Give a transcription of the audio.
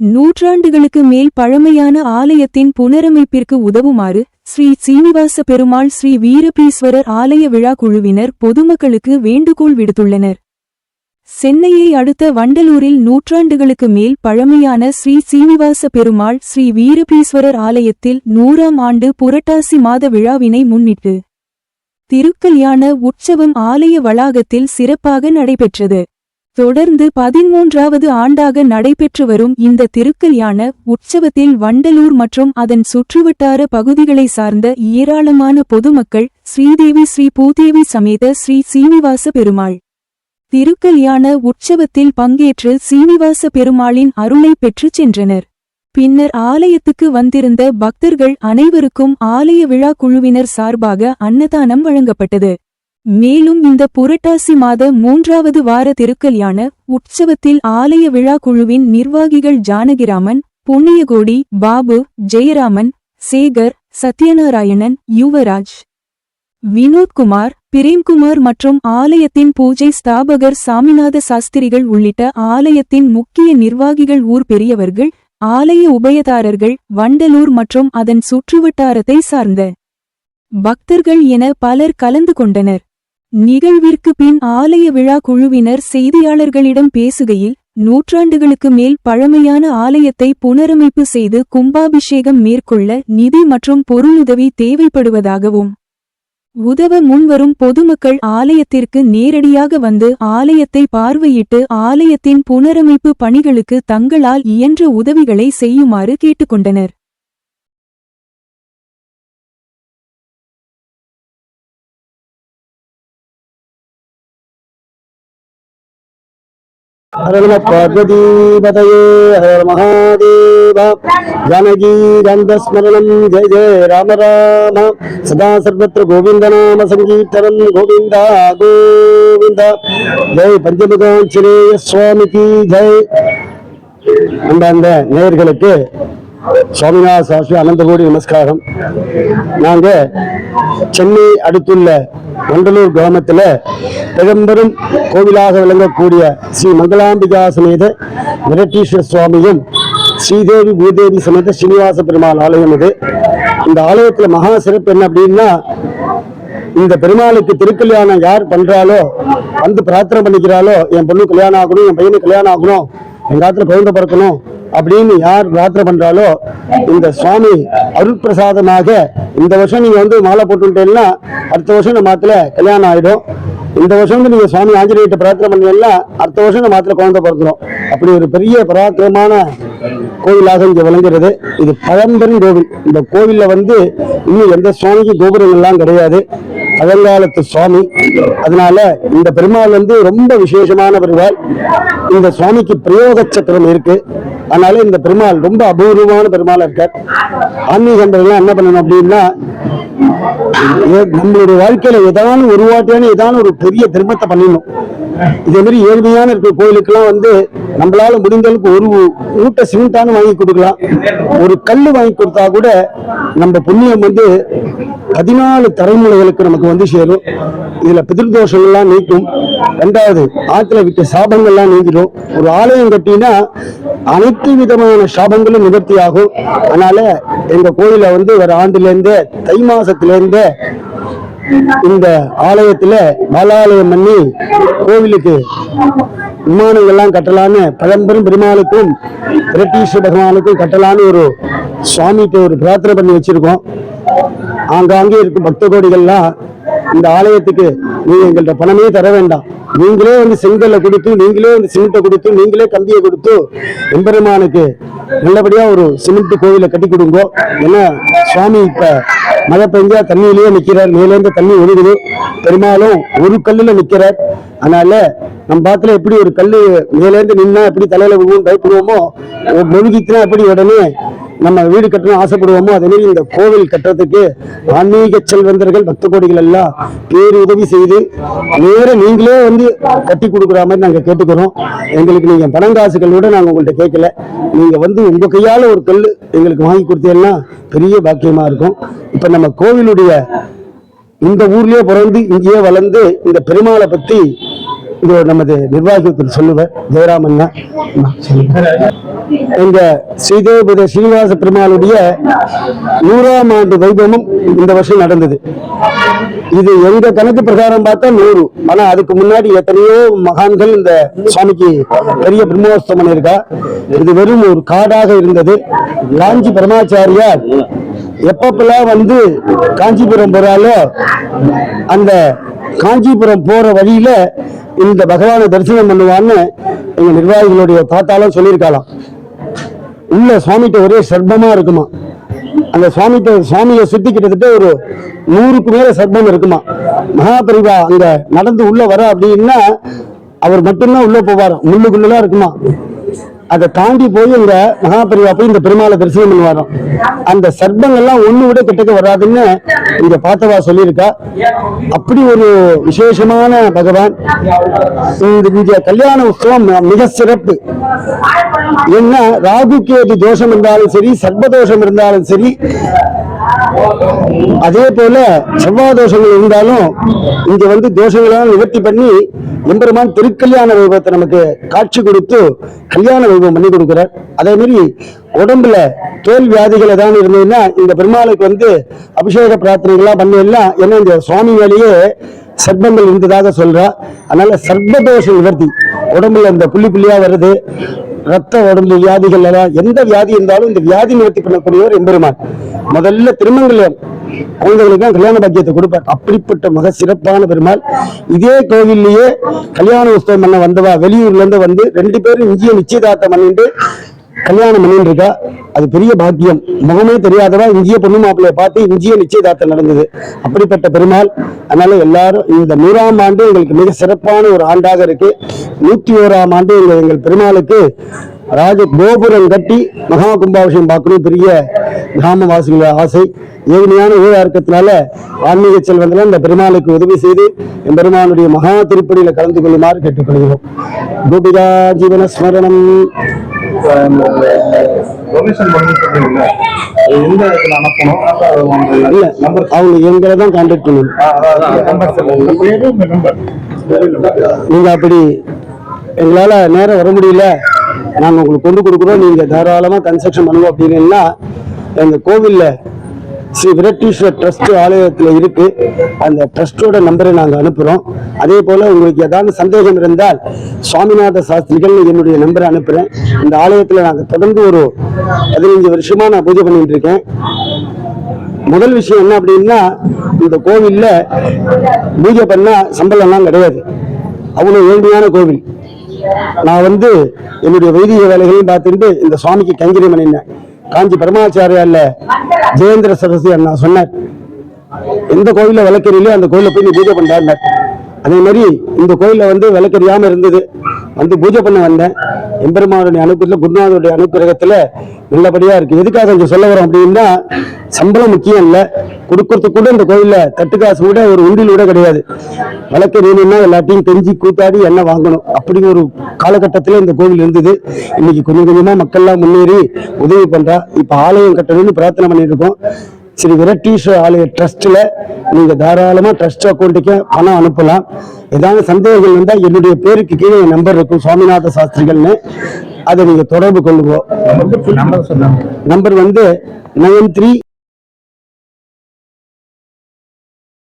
நூற்றாண்டுகளுக்கு மேல் பழமையான ஆலயத்தின் புனரமைப்பிற்கு உதவுமாறு ஸ்ரீ சீனிவாச பெருமாள் ஸ்ரீ வீரபீஸ்வரர் ஆலய விழா குழுவினர் பொதுமக்களுக்கு வேண்டுகோள் விடுத்துள்ளனர். சென்னையை அடுத்த வண்டலூரில் நூற்றாண்டுகளுக்கு மேல் பழமையான ஸ்ரீ சீனிவாச பெருமாள் ஸ்ரீ வீரபீஸ்வரர் ஆலயத்தில் நூறாம் ஆண்டு புரட்டாசி மாத விழாவினை முன்னிட்டு திருக்கல்யாண உற்சவம் ஆலய வளாகத்தில் சிறப்பாக நடைபெற்றது. தொடர்ந்து பதிமூன்றாவது ஆண்டாக நடைபெற்று வரும் இந்த திருக்கல்யாண உற்சவத்தில் வண்டலூர் மற்றும் அதன் சுற்றுவட்டார பகுதிகளை சார்ந்த ஏராளமான பொதுமக்கள் ஸ்ரீதேவி ஸ்ரீ பூதேவி சமேத ஸ்ரீ சீனிவாச பெருமாள். திருக்கல்யாண உற்சவத்தில் பங்கேற்று சீனிவாச பெருமாளின் அருளை பெற்றுச் சென்றனர். பின்னர் ஆலயத்துக்கு வந்திருந்த பக்தர்கள் அனைவருக்கும் ஆலய விழா குழுவினர் சார்பாக அன்னதானம் வழங்கப்பட்டது. மேலும் இந்த புரட்டாசி மாத மூன்றாவது வார திருக்கல்யாண உற்சவத்தில் ஆலய விழா குழுவின் நிர்வாகிகள் ஜானகிராமன் புண்ணியகோடி பாபு ஜெயராமன் சேகர் சத்யநாராயணன் யுவராஜ் வினோத்குமார் பிரேம்குமார் மற்றும் ஆலயத்தின் பூஜை ஸ்தாபகர் சாமிநாத சாஸ்திரிகள் உள்ளிட்ட ஆலயத்தின் முக்கிய நிர்வாகிகள் ஊர் பெரியவர்கள் ஆலய உபயதாரர்கள் வண்டலூர் மற்றும் அதன் சுற்றுவட்டாரத்தை சார்ந்த பக்தர்கள் என பலர் கலந்து கொண்டனர். நிகழ்விற்கு பின் ஆலய விழா குழுவினர் செய்தியாளர்களிடம் பேசுகையில் நூற்றாண்டுகளுக்கு மேல் பழமையான ஆலயத்தை புனரமைப்பு செய்து கும்பாபிஷேகம் மேற்கொள்ள நிதி மற்றும் பொருளுதவி தேவைப்படுவதாகவும் உதவ முன்வரும் பொதுமக்கள் ஆலயத்திற்கு நேரடியாக வந்து ஆலயத்தை பார்வையிட்டு ஆலயத்தின் புனரமைப்பு பணிகளுக்கு தங்களால் இயன்ற உதவிகளை செய்யுமாறு கேட்டுக்கொண்டனர். ஹரநம பார்வதீபதயே ஹர மகாதேவ ஜானகி கந்தஸ்மரணம் ஜெய ஜெய ராம ராம சதா சர்வத்திர கோவிந்த நாம சங்கீர்த்தனம் கோவிந்தா கோவிந்தா ஜெய் பஞ்சமுகாஞ்சலேய சுவாமிக்கு ஜெய் அந்த அந்த நேர்களுக்கு சுவாமிநாத சாஸ்திரி அனந்தகோடி நமஸ்காரம். நாங்க சென்னை அடுத்துள்ள மண்டலூர் கிராமத்தில் பெரும்பெரும் கோவிலாக விளங்கக்கூடிய ஸ்ரீ மங்களாம்பிகா சமேத விரட்டீஸ்வர சுவாமியும் ஸ்ரீதேவி பூதேவி சமேத ஸ்ரீனிவாச பெருமாள் ஆலயம் இது. இந்த ஆலயத்தில் மகா சிறப்பு என்ன அப்படின்னா இந்த பெருமாளுக்கு திருக்கல்யாணம் யார் பண்றாலோ வந்து பிரார்த்தனை பண்ணிக்கிறாளோ என் பொண்ணு கல்யாணம் ஆகணும் என் பையனுக்கு கல்யாணம் ஆகணும் எங்க ஆத்துல குழந்தை பிறக்கணும் அப்படின்னு யார் பிரார்த்தனை பண்றாலோ இந்த சுவாமி அருட்பிரசாதமாக இந்த வருஷம் நீங்க வந்து மாலை போட்டுட்டேன்னா அடுத்த வருஷம் நம்ம கல்யாணம் ஆயிடும். இந்த வருஷம் வந்து நீங்க சுவாமி ஆஞ்சநேயிட்ட பிரார்த்தனை பண்ணீங்கன்னா அடுத்த வருஷம் நம்ம ஆத்துல குழந்தை பிறந்துடும் அப்படி ஒரு பெரிய பராக்கிரமான கோவிலாக இங்க விளங்குறது இது பழம்பெரும் கோவில். இந்த கோவில்ல வந்து இன்னும் எந்த சுவாமிக்கும் கோபுரங்கள்லாம் கிடையாது. பழங்காலத்து சுவாமி. அதனால இந்த பெருமாள் வந்து ரொம்ப விசேஷமான பெருமாள். இந்த சுவாமிக்கு பிரயோக சக்கரம் இருக்கு. அதனால இந்த பெருமாள் ரொம்ப அபூர்வமான பெருமாளா இருக்கார். ஆன்மீகம்பர்கள் என்ன பண்ணணும் அப்படின்னா நம்மளுடைய வாழ்க்கையில ஏதாவது ஒரு வாட்டியான ஏதாவது ஒரு பெரிய திருமத்தை பண்ணிடணும் இதே மாதிரி ஏழ்மையான இருக்கிற கோயிலுக்கெல்லாம் வந்து நம்மளால முடிந்த அளவுக்கு ஒரு ஊட்ட சிமெண்டானு வாங்கி கொடுக்கலாம். ஒரு கல் வாங்கி கொடுத்தா கூட நம்ம புண்ணியம் வந்து பதினாலு தலைமுறைகளுக்கு நமக்கு வந்து சேரும். இதுல பிதிர்தோஷங்கள்லாம் நீக்கும். ரெண்டாவது ஆத்துல விட்ட சாபங்கள்லாம் நீங்கிடும் ஒரு ஆலயம் கட்டினா அனைத்து விதமான சாபங்களும் நிவர்த்தி ஆகும் அதனால எங்க கோயில வந்து ஒரு ஆண்டுலேருந்தே தை மாசத்திலேருந்தே இந்த ஆலயத்துல பாலாலயம் பண்ணி கோவிலுக்கு விமானங்கள்லாம் கட்டலான்னு பழம்பெரும் பெருமாளுக்கும் பிரட்டீஸ்வர பகவானுக்கும் கட்டலான்னு ஒரு சுவாமிக்கு ஒரு பிரார்த்தனை பண்ணி வச்சிருக்கோம். ஆங்காங்கே இருக்கும் பக்த கோடிகள்லாம் இந்த ஆலயத்துக்கு நீங்க எங்கள்கிட்ட பணமே தர வேண்டாம். நீங்களே வந்து செங்கல்ல கொடுத்து நீங்களே வந்து சிமெண்ட்டை கொடுத்து நீங்களே கம்பியை கொடுத்து எம்பெருமானுக்கு நல்லபடியா ஒரு சிமெண்ட் கோவிலை கட்டி கொடுங்க. ஏன்னா சுவாமி இப்ப மழை பெஞ்சா தண்ணியிலேயே நிக்கிறார். மேலேருந்து தண்ணி ஒழுகுது. பெரும்பாலும் ஒரு கல்லுல நிக்கிறார். அதனால நம்ம பாத்துல எப்படி ஒரு கல்லு மேலேருந்து நின்னா எப்படி தலையில விழுவும் பயப்படுவோமோ முழுகிச்சுனா எப்படி உடனே நம்ம வீடு கட்டணும் ஆசைப்படுவோமோ அதே இந்த கோவில் கட்டுறதுக்கு ஆன்மீக செல்வந்தர்கள் பக்த கோடிகள் எல்லாம் பேரு உதவி செய்து நேர நீங்களே வந்து கட்டி கொடுக்குற மாதிரி நாங்க கேட்டுக்கிறோம். எங்களுக்கு நீங்கள் பணங்காசுகளோட காசுகளோட உங்கள்கிட்ட கேட்கல. நீங்க வந்து உங்கள் கையால் ஒரு கல் எங்களுக்கு வாங்கி கொடுத்தீங்கன்னா பெரிய பாக்கியமா இருக்கும். இப்போ நம்ம கோவிலுடைய இந்த ஊர்லயே பிறந்து இங்கேயே வளர்ந்து இந்த பெருமாளை பத்தி இது நமது நிர்வாகத்தில் சொல்லுவேன் ஜெயராமன் இந்த ஸ்ரீதேவபுர ஸ்ரீனிவாச பெருமாளுடைய நூறாம் ஆண்டு வைபவமும் இந்த வருஷம் நடந்தது. இது எங்க கணக்கு பிரகாரம் பார்த்தா நூறு. ஆனா அதுக்கு முன்னாடி எத்தனையோ மகான்கள் இந்த சுவாமிக்கு பெரிய பிரம்மோத்சவம் பண்ணியிருக்கா. இது வெறும் ஒரு காடாக இருந்தது. காஞ்சி பரமாச்சாரியார் எப்பப்பெல்லாம் வந்து காஞ்சிபுரம் போறாலோ அந்த காஞ்சிபுரம் போற வழியில இந்த பகவானை தரிசனம் பண்ணுவான்னு எங்க நிர்வாகிகளுடைய தாத்தாலும் சொல்லியிருக்காளாம். உள்ள சுவாமிகிட்ட ஒரே சர்பமா இருக்குமா? அந்த சுவாமிகிட்ட சுவாமியை சுத்தி கிட்டத்தட்ட ஒரு நூறுக்கு மேல சர்பம் இருக்குமா? மகாபரிவா அங்க நடந்து உள்ள வர அப்படின்னா அவர் மட்டும்தான் உள்ள போவாராம் முள்ளுக்குள்ளதான் இருக்குமா? அதை தாண்டி போய் இந்த மகாபரிவா போய் இந்த பெருமாளை தரிசனம் பண்ணுவாராம். அந்த சர்ப்பங்கள்லாம் ஒண்ணு விட கிட்டக்க வராதுன்னு இங்க பார்த்தவா சொல்லியிருக்கா. அப்படி ஒரு விசேஷமான பகவான். இந்த இங்க கல்யாண உற்சவம் மிக சிறப்பு. என்ன ராகு கேது தோஷம் இருந்தாலும் சரி சர்ப்பதோஷம் இருந்தாலும் சரி அதே போல செவ்வாய் தோஷங்கள் இருந்தாலும் இங்க வந்து தோஷங்களெல்லாம் நிவர்த்தி பண்ணி எம்பெருமான் திருக்கல்யாண வைபவத்தை நமக்கு காட்சி கொடுத்து கல்யாண வைபவம் பண்ணி கொடுக்குறார். அதே மாதிரி உடம்புல தோல் வியாதிகள் ஏதாவது இருந்ததுன்னா இந்த பெருமாளுக்கு வந்து அபிஷேக பிரார்த்தனைகள்லாம் பண்ணிடலாம் ஏன்னா இந்த சுவாமி வேலையே சர்ப்பங்கள் இருந்ததாக சொல்றா. அதனால சர்ப்பதோஷ நிவர்த்தி. உடம்புல இந்த புள்ளி புள்ளியா வருது. ரத்த உடம்பு வியாதிகள் எல்லாம் எந்த வியாதி இருந்தாலும் இந்த வியாதி நிவர்த்தி பண்ணக்கூடியவர் எம்பெருமான். முதல்ல திருமங்கலம் குழந்தைகளுக்கு தான் கல்யாண பாக்கியத்தை கொடுப்பார். அப்படிப்பட்ட மிக சிறப்பான பெருமாள். இதே கோவில்லையே கல்யாண உற்சவம் பண்ண வந்தவா வெளியூர்ல இருந்து வந்து ரெண்டு பேரும் இங்கேயே நிச்சயதார்த்தம் பண்ணிட்டு கல்யாணம் பண்ணிட்டு இருக்கா அது பெரிய பாக்கியம். முகமே தெரியாதவா இங்கேயே பொண்ணு மாப்பிள்ளைய பார்த்து இங்கேயே நிச்சயதார்த்தம் நடந்தது. அப்படிப்பட்ட பெருமாள் அதனால எல்லாரும் இந்த நூறாம் ஆண்டு எங்களுக்கு மிக சிறப்பான ஒரு ஆண்டாக இருக்கு. நூத்தி ஓராம் ஆண்டு எங்கள் எங்கள் பெருமாளுக்கு ராஜ கோபுரம் கட்டி மகா கும்பாபிஷேகம் பார்க்கணும். பெரிய கிராமவாசிகளோட ஆசை. ஏழ்மையான ஊழார்க்கத்தினால ஆன்மீக செல்வங்களை இந்த பெருமாளுக்கு உதவி செய்து என் பெருமானுடைய மகா திருப்பணியில கலந்து கொள்ளுமாறு கேட்டுக்கொள்கிறோம். கோபிகா ஜீவன ஸ்மரணம். டொனேஷன் எந்த இடத்துல அனுப்பணும்? இல்ல நம்பர் அவங்க எங்களை தான் கான்டாக்ட் பண்ணணும். நம்பர் சொல்லுங்க உங்க நம்பர் நீங்க அப்படி எங்களால நேரம் வர முடியல. நாங்க உங்களுக்கு கொண்டு கொடுக்குறோம். நீங்க தாராளமா கன்ஸ்ட்ரக்ஷன் பண்ணுவோம் அப்படின்னா எங்க கோவில்ல ஸ்ரீ விரட்டீஸ்வர் ட்ரஸ்ட் ஆலயத்துல இருக்கு. அந்த ட்ரஸ்டோட நம்பரை நாங்க அனுப்புறோம். அதே போல உங்களுக்கு ஏதாவது சந்தேகம் இருந்தால் சுவாமிநாத சாஸ்திரிகள் என்னுடைய நம்பரை அனுப்புறேன். இந்த ஆலயத்துல நாங்க தொடர்ந்து ஒரு பதினைஞ்சு வருஷமா நான் பூஜை பண்ணிட்டு இருக்கேன். முதல் விஷயம் என்ன அப்படின்னா இந்த கோவில்ல பூஜை பண்ணா சம்பளம்லாம் கிடையாது. அவ்வளவு ஏழ்மையான கோவில். நான் வந்து என்னுடைய வைதிக வேலைகளையும் பார்த்துட்டு இந்த சுவாமிக்கு கைங்கரியம் பண்ணினேன் காஞ்சி பரமாச்சாரியால ஜெயேந்திர சரஸ்வதி அண்ணா சொன்னார். எந்த கோயில்ல விளக்கறியிலையோ அந்த கோயில போய் நீ பூஜை பண்ணார் அதே மாதிரி இந்த கோயில்ல வந்து விளக்கறியாம இருந்தது. வந்து பூஜை பண்ண வந்தேன். எம்பெருமானுடைய அனுப்புல குருநாதனுடைய அனுகிரகத்துல நல்லபடியா இருக்கு. எதுக்காக கொஞ்சம் சொல்ல வரோம் அப்படின்னா சம்பளம் முக்கியம் இல்லை. கொடுக்கறது கூட இந்த கோயிலில் தட்டு காசு கூட ஒரு உண்டில் கூட கிடையாது. வழக்கு வேணும்னா எல்லாத்தையும் தெரிஞ்சு கூத்தாடி எண்ணெய் வாங்கணும். அப்படி ஒரு காலகட்டத்தில் இந்த கோவில் இருந்தது. இன்னைக்கு கொஞ்சம் கொஞ்சமா மக்கள்லாம் முன்னேறி உதவி பண்றா. இப்ப ஆலயம் கட்டணும்னு பிரார்த்தனை பண்ணிட்டு இருக்கோம் ஸ்ரீ விரட்டீஸ்வர ஆலய ட்ரஸ்ட்ல நீங்க தாராளமா ட்ரஸ்ட் அக்கௌண்ட்டுக்கு பணம் அனுப்பலாம். ஏதாவது சந்தேகங்கள் இருந்தால் என்னுடைய பேருக்கு கீழே என் நம்பர் இருக்கும். சுவாமிநாத சாஸ்திரிகள்னு. அதை நீங்க தொடர்பு கொள்ளுங்க. நம்பர் வந்து நைன் த்ரீ